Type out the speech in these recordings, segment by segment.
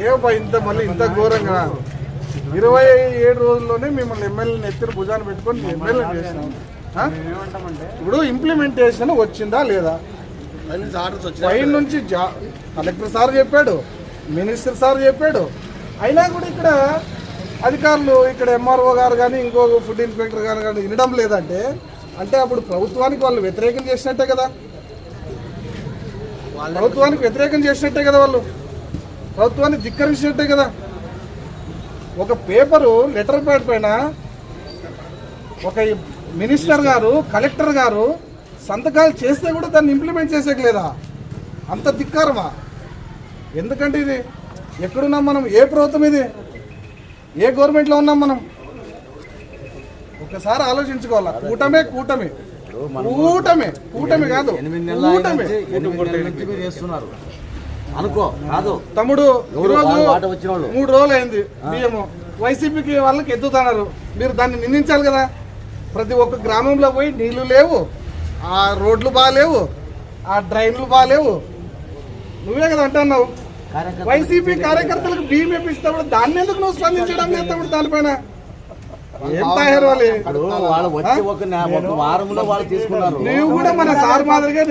ఏ బా ఇంత మళ్ళీ ఇంత ఘోరంగా? ఇరవై ఏడు రోజుల్లోనే మిమ్మల్ని ఎమ్మెల్యేని ఎత్తిన భుజాన్ని పెట్టుకొని ఎమ్మెల్యే చేసినాం? ఇప్పుడు ఇంప్లిమెంటేషన్ వచ్చిందా లేదా? పై నుంచి కలెక్టర్ సార్ చెప్పాడు మినిస్టర్ సార్ చెప్పాడు. అయినా కూడా ఇక్కడ అధికారులు ఇక్కడ ఎంఆర్ఓ గారు కానీ ఇంకో ఫుడ్ ఇన్స్పెక్టర్ గారు కానీ వినడం లేదంటే అంటే అప్పుడు ప్రభుత్వానికి వాళ్ళు వ్యతిరేకం చేసినట్టే కదా. ప్రభుత్వానికి వ్యతిరేకం చేసినట్టే కదా వాళ్ళు. ప్రభుత్వాన్ని ధిక్కరించినట్టే కదా. ఒక పేపరు లెటర్ ప్యాడ్ పైన ఒక మినిస్టర్ గారు కలెక్టర్ గారు సంతకాలు చేస్తే కూడా దాన్ని ఇంప్లిమెంట్ చేసేయలేదా అంత ధిక్కారమా? ఎందుకంటే ఇది ఎక్కడున్నాం మనం? ఏ ప్రభుత్వం ఇది? ఏ గవర్నమెంట్లో ఉన్నాం మనం? ఒకసారి ఆలోచించుకోవాలా. కూటమే కూటమి. కూటమి కూటమి కాదు. కూటమి. చేస్తున్నారు. అనుకో కాదు. తమ్ముడు మూడు రోజులు అయింది బియ్యము. వైసీపీకి వాళ్ళకి ఎత్తుతున్నారు మీరు దాన్ని నిందించాలి కదా. ప్రతి ఒక్క గ్రామంలో పోయి నీళ్ళు లేవు. ఆ రోడ్లు బాగాలేవు ఆ డ్రైన్లు బాగాలేవు నువ్వే కదా అంటున్నావు. వైసీపీ కార్యకర్తలకు బియ్యం ఇప్పిస్తాడు దాన్ని ఎందుకు నువ్వు స్పందించడం లేదు తమ్ముడు దానిపైన? ఇప్పుడు వాళ్ళు వచ్చి ఒక నె- ఒక వారంలో వాళ్ళు తీసుకున్నారు. నువ్వు కూడా మన సార్ మాదిరిగా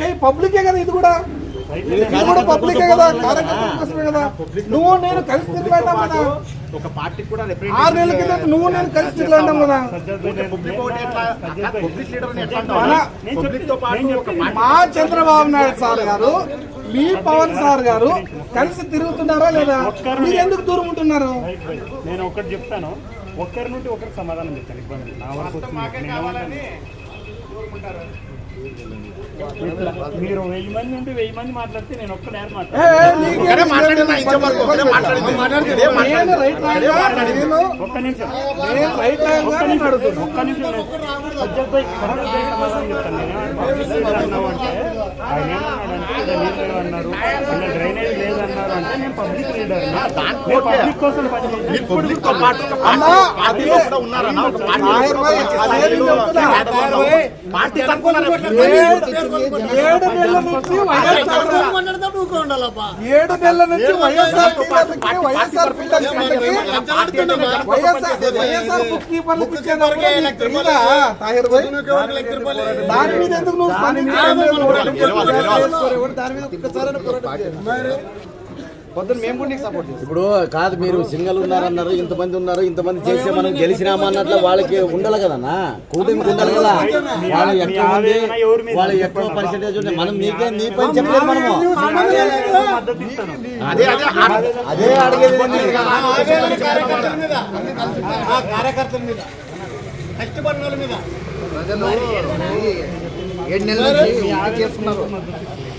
చెయ్యి పబ్లికే కదా ఇది కూడా. ఇది కూడా పబ్లికే కదా. కార్యకర్తల కోసమే కదా. నువ్వు నేను కలిసి తిరిగాం ఒక పార్టీ కూడా ఆరు నెలల కింద నువ్వు నేను కలిసి కదా. మా చంద్రబాబు నాయుడు సార్ గారు మీ పవన్ సార్ గారు కలిసి తిరుగుతున్నారా లేదా? మీరు ఎందుకు దూరం ఉంటున్నారు? నేను ఒకటి చెప్తాను. ఒక్కరి నుండి ఒకరికి సమాధానం చెప్తాను. ఇబ్బంది మీరు వెయ్యి మంది నుండి వెయ్యి మంది మాట్లాడితే నేను ఒక్క నేను రైట్ రాయంగా నేను ఒక్క నిమిషం. నేను రైట్ రాయంగా నేను అడుగుతున్నా ఒక్క నిమిషం సబ్జెక్ట్ పై కరెక్ట్ పై సమాధానం చెప్తాను. నేను ఏమంటున్నాను అన్నావు అంటే ఆయన అన్నారు డ్రైనేజ్ లేదన్నారు అంటే నేను పబ్లిక్ లీడర్ పబ్లిక్ కోసం పబ్లిక్తో పాటు పార్టీలో కూడా ఉన్నారన్న ఒక పార్టీ ఏడు నెలల నుంచి వైఎస్ఆర్ ఏడు నెలల నుంచి వైఎస్ఆర్ వైఎస్ఆర్ వైఎస్ఆర్ బుక్ కీపర్లకు? దాని మీద ఎందుకు నువ్వు? దాని మీద ఒక్కసారైనా ఇప్పుడు కాదు మీరు సింగల్ ఉన్నారన్నారు ఇంతమంది ఉన్నారు ఇంతమంది చేస్తే మనం గెలిచినామా అన్నట్లు వాళ్ళకి ఉండాలి కదన్నా కూటమికి ఉండాలి కదా? వాళ్ళు ఎక్కువ మంది వాళ్ళు ఎక్కువ పర్సెంటేజ్ ఉంటే మనం నీకే నీ పని చెప్పలేదు మనము? అదే అదే అడిగేది మాకే సపోర్ట్ ఎందుకంటున్నారు చేయండి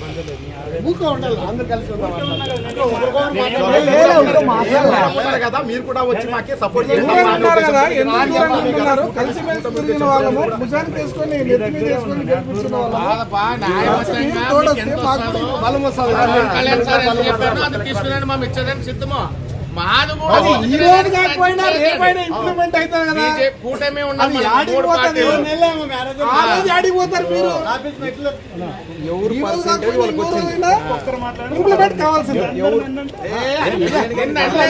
కదా మీరు మాకు కూడా బలం వస్తుంది. అది ఈ రోజు కాకపోయినా రేపైనా ఇంప్లిమెంట్ అవుతుంది కదా. అది యాడికి పోతుంది ఆ. రోజు యాడికి పోతారు మీరు? ఎవరు పర్సెంటేజ్ వాళ్ళకి వచ్చింది? ఇంప్లిమెంట్ కావాల్సిందే.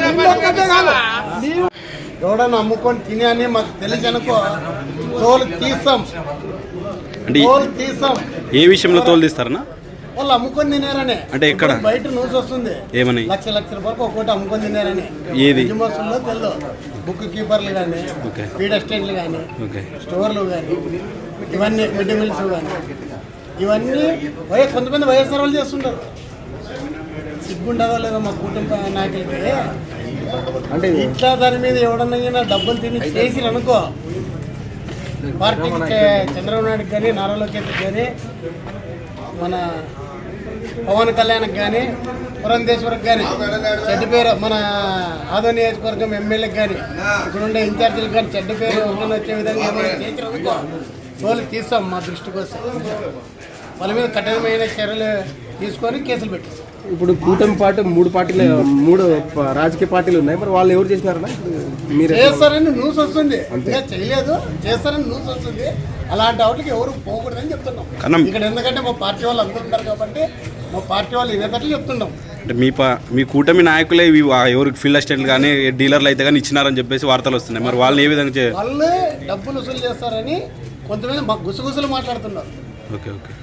నిన్ను ఒక్కటే కాదు. నీవు ఎవడన్నా అమ్ముకొని తినే అని మాకు తెలిసి అనుకో తోలు తీస్తాం. ఈ- తోలు తీస్తాం. ఏ విషయంలో తోలు తీస్తారనా వాళ్ళు అమ్ముకొని తినారనే అంటే? ఇప్పుడు బయట న్యూస్ వస్తుంది. ఏమని? లక్ష లక్ష రూపాయలకు ఒక్కోటి అమ్ముకొని తినారని ఏది? యజమానుల్లో తెలు బుక్ కీపర్లు కానీ ఓకే. ఫీడ్ అసిస్టెంట్లు కానీ ఓకే. స్టోర్లు కానీ ఇవన్నీ మిడ్ డే మీల్స్ కానీ ఇవన్నీ వయ కొంతమంది వైఎస్ఆర్ వాళ్ళు చేస్తుంటారు. సిగ్గుండదో లేదో మా కుటుంబ నాయకులకి. అంటే ఇట్లా దాని మీద ఎవడన్నా డబ్బులు తిని చేసి అనుకో. పార్టీకి చే- చంద్రబాబు నాయుడుకి కానీ నారా లోకేష్కి కానీ మన పవన్ కళ్యాణ్కి కానీ పురంధేశ్వరికి కానీ చెడ్డ పేరు మన ఆదో నియోజకవర్గం ఎమ్మెల్యేకి కానీ ఇక్కడ ఉండే ఇన్ఛార్జీలకు కానీ చెడ్డ పేరు ఎవరికైనా వచ్చే విధంగా ఏమైనా తోలు తీస్తాం మా దృష్టికి వస్తే వాళ్ళ మీద కఠినమైన చర్యలు తీసుకొని కేసులు పెట్టేస్తాం. ఇప్పుడు కూటమి పార్టీ మూడు పార్టీలు మూడు రాజకీయ పార్టీలు ఉన్నాయి. మరి వాళ్ళు ఎవరు చేసినారన్నా? మీరు చేస్తారని న్యూస్ వస్తుంది. చేయలేదు. చేస్తారని న్యూస్ వస్తుంది. అలాంటి వాటికి ఎవరు పోకూడదని చెప్తున్నాం. ఇక్కడ ఎందుకంటే మా పార్టీ వాళ్ళు అందరూ ఉంటారు కాబట్టి మా పార్టీ వాళ్ళు ఇదేటట్లు చెప్తున్నాం అంటే మీ పా మీ కూటమి నాయకులే ఇవి వా- ఎవరికి ఫీల్డ్ అసిస్టెంట్లు కానీ డీలర్లు అయితే కానీ ఇచ్చినారని చెప్పేసి వార్తలు వస్తున్నాయి. మరి వాళ్ళని ఏ విధంగా చే వాళ్ళే డబ్బులు వసూలు చేస్తారని కొంతమంది మా గుసగుసలు మాట్లాడుతున్నారు. Okay okay.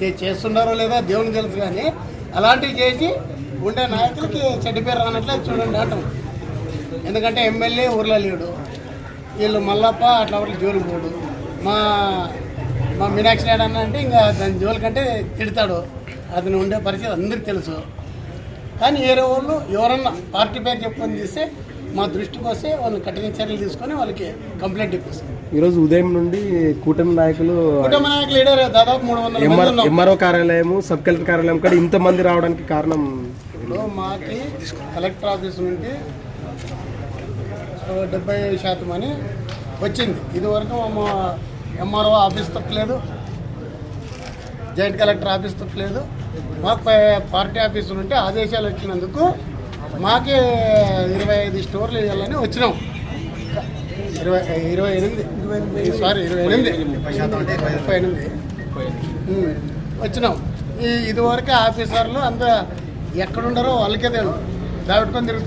చే- చేస్తున్నారో లేదా దేవుని తెలుసు కానీ అలాంటివి చేసి ఉండే నాయకులకి చెడ్డ పేరు రానట్లే చూడండి ఆటం ఎందుకంటే ఎమ్మెల్యే ఊర్లో లేడు. వీళ్ళు మల్లప్ప అట్లా ఒకటి జోలు పోడు. మా మా మీనాక్షి నాయుడు అన్న అంటే ఇంకా దాని జోలి కంటే తిడతాడు. అతను ఉండే పరిస్థితి అందరికీ తెలుసు. కానీ వేరే వాళ్ళు ఎవరన్నా పార్టీ పేరు చెప్పుకొని తీస్తే మా దృష్టికి వస్తే వాళ్ళు కఠిన చర్యలు తీసుకొని వాళ్ళకి కంప్లైంట్ ఇప్పిస్తాం. ఈరోజు ఉదయం నుండి కూటమి నాయకులు కుటుంబ నాయకులు దాదాపు మూడు వందల ఎంఆర్ఓ కార్యాలయము సబ్ కలెక్టర్ కార్యాలయం కూడా ఇంతమంది రావడానికి కారణం ఇప్పుడు మాకి కలెక్టర్ ఆఫీస్ నుండి డెబ్బై శాతం అని వచ్చింది. ఇదివరకు మా ఎంఆర్ఓ ఆఫీస్ తప్పలేదు. జాయింట్ కలెక్టర్ ఆఫీస్ తప్పలేదు. మాకు పార్టీ ఆఫీస్ నుండి ఆదేశాలు వచ్చినందుకు మాకే ఇరవై ఐదు స్టోర్లు వేయాలని వచ్చినాం. ఇరవై ఇరవై ఎనిమిది. సారీ ఇరవై ఎనిమిది. ముప్పై ఎనిమిది. వచ్చినాం. ఈ ఇదివరకు ఆఫీసర్లు అంత ఎక్కడుండారో వాళ్ళకే తెలియదు. దాటుకొని తిరుగుతారు